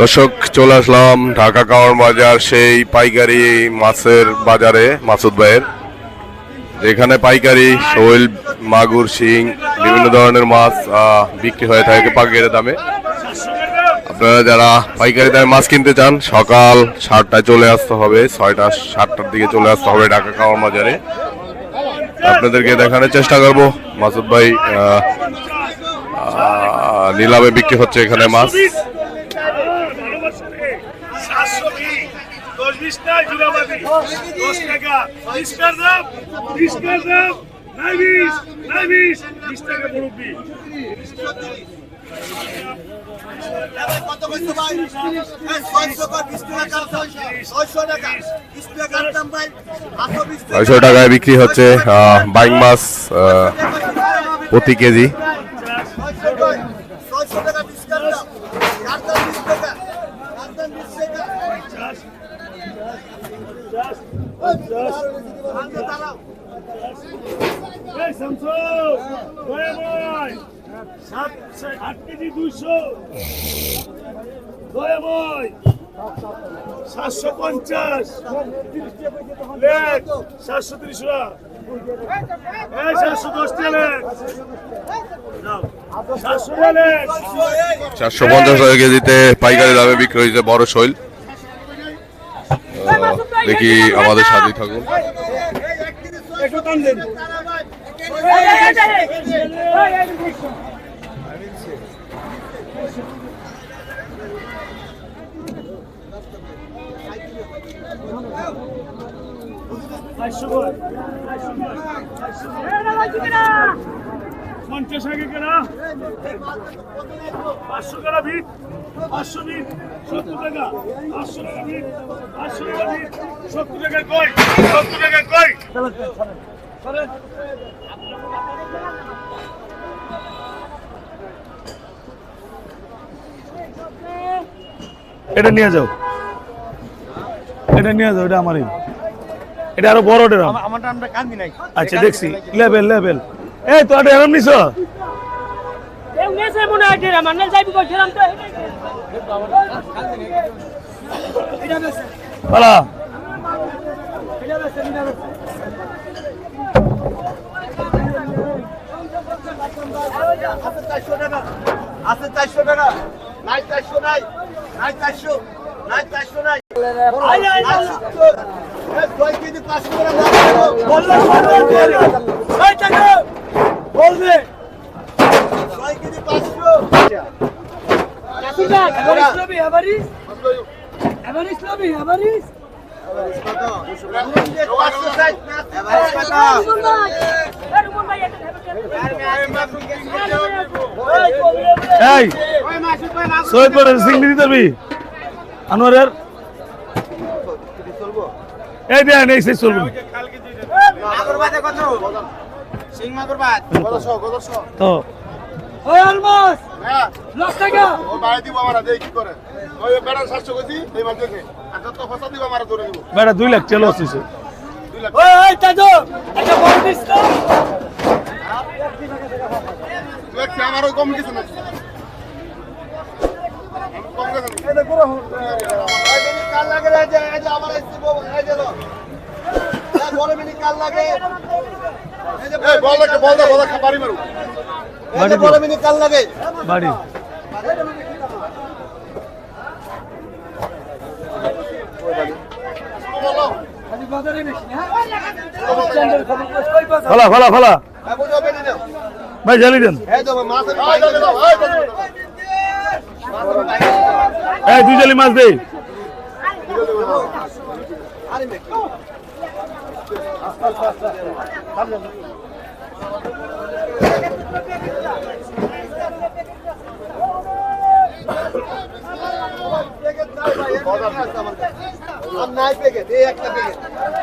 দর্শক, চলে আসলাম ঢাকা কাওয়ার বাজার, সেই পাইকারি মাছের বাজারে, মাসুদ ভাইয়ের। যেখানে পাইকারি, শৈল, মাগুর, শিং, বিভিন্ন ধরনের মাছ বিক্রি হয়ে থাকে পাইকারি দামে। আপনারা যারা পাইকারি দামে মাছ কিনতে চান, সকাল সাতটায় চলে আসতে হবে, ছয়টা, সাতটার দিকে চলে আসতে হবে ঢাকা কাওয়ার বাজারে। আপনাদেরকে দেখানোর চেষ্টা করব, মাসুদ ভাই নিলামে বিক্রি হচ্ছে এখানে মাছ সাতশো বিশ বিশ দশ টাকা দাম দাম বিশ টাকা। মুরব্বী কত কইছো ভাই 600 কর 20 টাকা 600 টাকা 20 টাকা কার দাম ভাই 820 ছয়শো টাকায় বিক্রি হচ্ছে আহ, বাইং মাছ প্রতি কেজি 600 কর 600 টাকা 20 কার দাম কার দাম 20 টাকা কার দাম 20 টাকা আনতে দাঁড়াও এই শামসু সাত আট কেজি দুইশো। সাতশো পঞ্চাশ। লেখ সাতশো তিরিশ চারশো পঞ্চাশ টাকা কেজিতে পাইকারি দামে বিক্রি হয়েছে বড় শৈল। দেখি আমাদের সাথেই থাকুন। পঞ্চাশ আগে কেনা পাঁচশো টাকা ভিত পাঁচশো ভিত সত্তর টাকা পাঁচশো টাকা ভিত পাঁচশো টাকা ভিত সত্তর টাকা কয় সত্তর টাকা কয় এটা নিয়ে যাও। এটা নিয়ে যাও এটা আমারই। এটা আরও বড় ড্রাম। আমারটা আমরা কান্দি নাই। আচ্ছা দেখছি। Level level. এই তো এটা এরম নিছ? nem sei mulher dele, mas nem sabe o que eu tiro. পালা। আছে 400 টাকা আছে 400 টাকা নাই 400 নাই নাই 400 নাই 400 নাই আই আই 70 এই কয় কেজি 500 টাকা দাম বলল কয় টাকা বলবে কয় কেজি 500 পাঁচশো ষাট না এই সৈয়দ সিংড়ি দিতে আনোয়ারের? এই দেন এই চলবে তো। ওই অলমোস্ট। হ্যাঁ লক্ষ টাকা ও বাইরে দিব আমরা দেই কি করে। বেড়া 700 কেজি এই মাছ দেখে। আর তো ফসা দিব আমরা ধরে দিব বেটা দুই লাখ চলো আসছে। বড় আমারও কম কিছু না গেছে এটা পুরো এই মিনিট কাল লাগে রে যে এই যে আমার এসে এই যে লো এই বড় মিনিট কাল লাগে এই যে বল লাগে বল দা বল দা খাবারই মারু এই যে বড় মিনিট কাল লাগে বাড়ি ফলা ফলা ফলা। নাও ভাই জ্বালি দেন। এই দুই জালি মাছ আর নাই প্যাকেট এই একটা প্যাকেট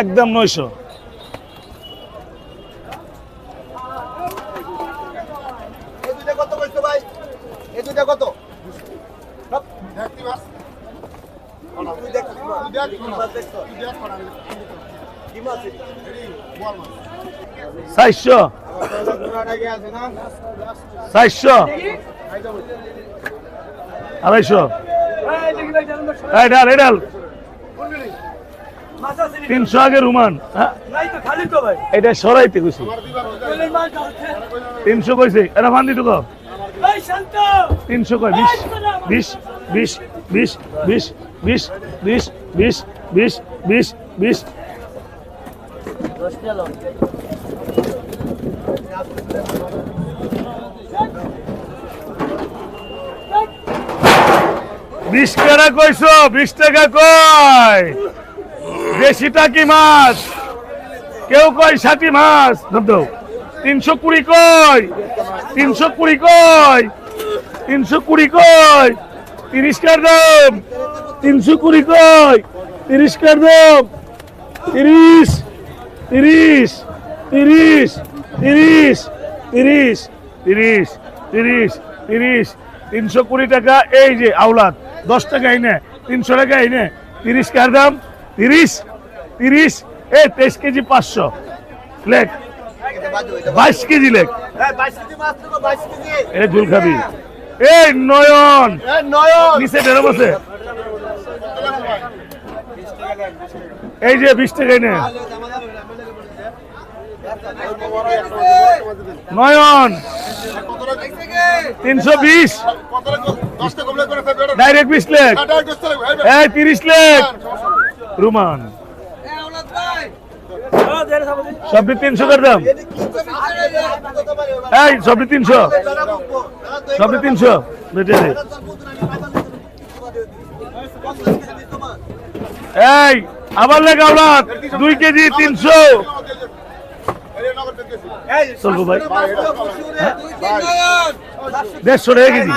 একদম নয়শো আড়াইশো এডাল এডাল তিনশো আগে রুমান। হ্যাঁ, তো তো এটা সরাইতে কইছি। তিনশো কইছে। এটা ফান দিত তিনশো কয়? বিশ। বিশ বিশ বিশ বিশ বিশ বিশ বিশ বিশ বিশ বিশ। বিশ টাকা কইছো? বিশ টাকা কয়? দেশিটা কি মাছ? কেউ কয় ষাটি মাছ? ধরতো তিনশো কুড়ি কয়? তিনশো কুড়ি কয়? তিনশো কুড়ি কয়? তিরিশ কার দাম? তিনশো কুড়ি কয়? তিরিশ কার দাম? তিরিশ তিরিশ তিরিশ তিরিশ তিরিশ তিরিশ তিরিশ তিরিশ, তিনশো কুড়ি টাকা। এই যে আওলাদ দশ টাকা এনে, তিনশো টাকা এনে, তিরিশ কার দাম? তিরিশ তিরিশ এই তেইশ কেজি পাঁচশো। এটা বাইশ কেজি লেখ এই 22 কেজি মাছ নেব 22 কেজি এই ঝুল খাবি। এই নয়ন। নিচে ডেরে বসে এই যে বিশ টাকা এনে। নয়ন। তিনশো বিশ। ডাইরেক্ট বিশ লেখ এই তিরিশ লেখ রুমান। তিনশো করে দাম। এই তিনশো। তিনশো। এই, আবার লেখ আওলাদ। দুই কেজি তিনশো। চলবো ভাই। দেড়শো টাকা কেজি।